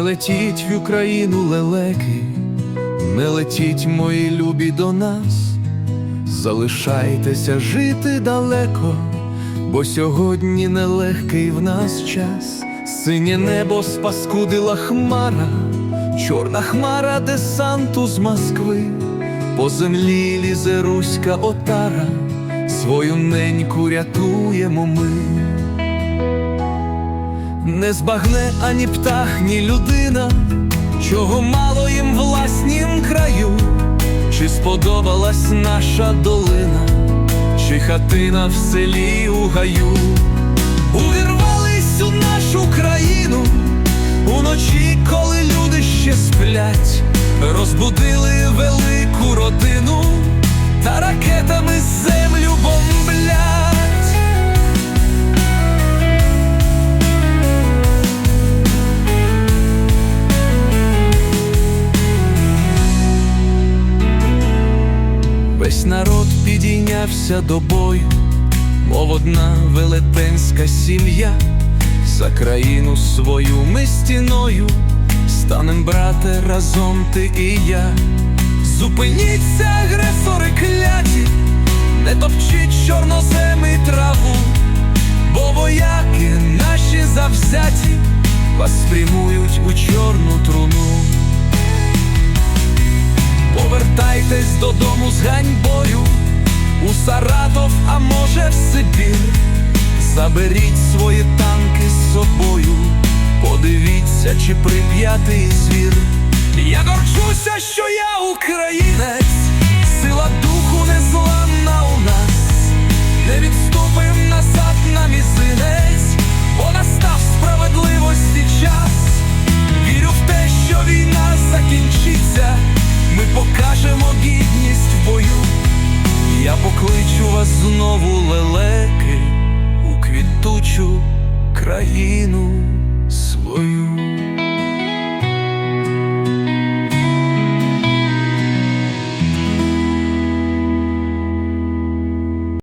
летіть в Україну лелеки, не летіть, мої любі, до нас, залишайтеся жити далеко, бо сьогодні нелегкий в нас час. Синє небо спаскудила хмара, чорна хмара десанту з Москви, по землі лізе руська отара, свою неньку рятуємо ми. Не збагне ані птах, ні людина, чого мало їм власнім краю, чи сподобалась наша долина, чи хатина в селі у гаю, увірвались у нашу країну, уночі, коли люди ще сплять, розбудили Весь народ підійнявся до бою, мов одна велетенська сім'я, за країну свою ми стіною, станем, брате, разом ти і я. Зупиніться, агресори кляті, не топчіть чорноземи траву, бо вояки наші завзяті вас спрямують у чорну труну. Додому з ганьбою. У Саратов, а може в Сибір. Заберіть свої танки з собою, подивіться, чи прип'ятий звір. Я горчуся, що я українець, сила духу незламна у нас, не відступим назад на мізинець, бо настав справедливості покличу вас знову лелеки у квітучу країну.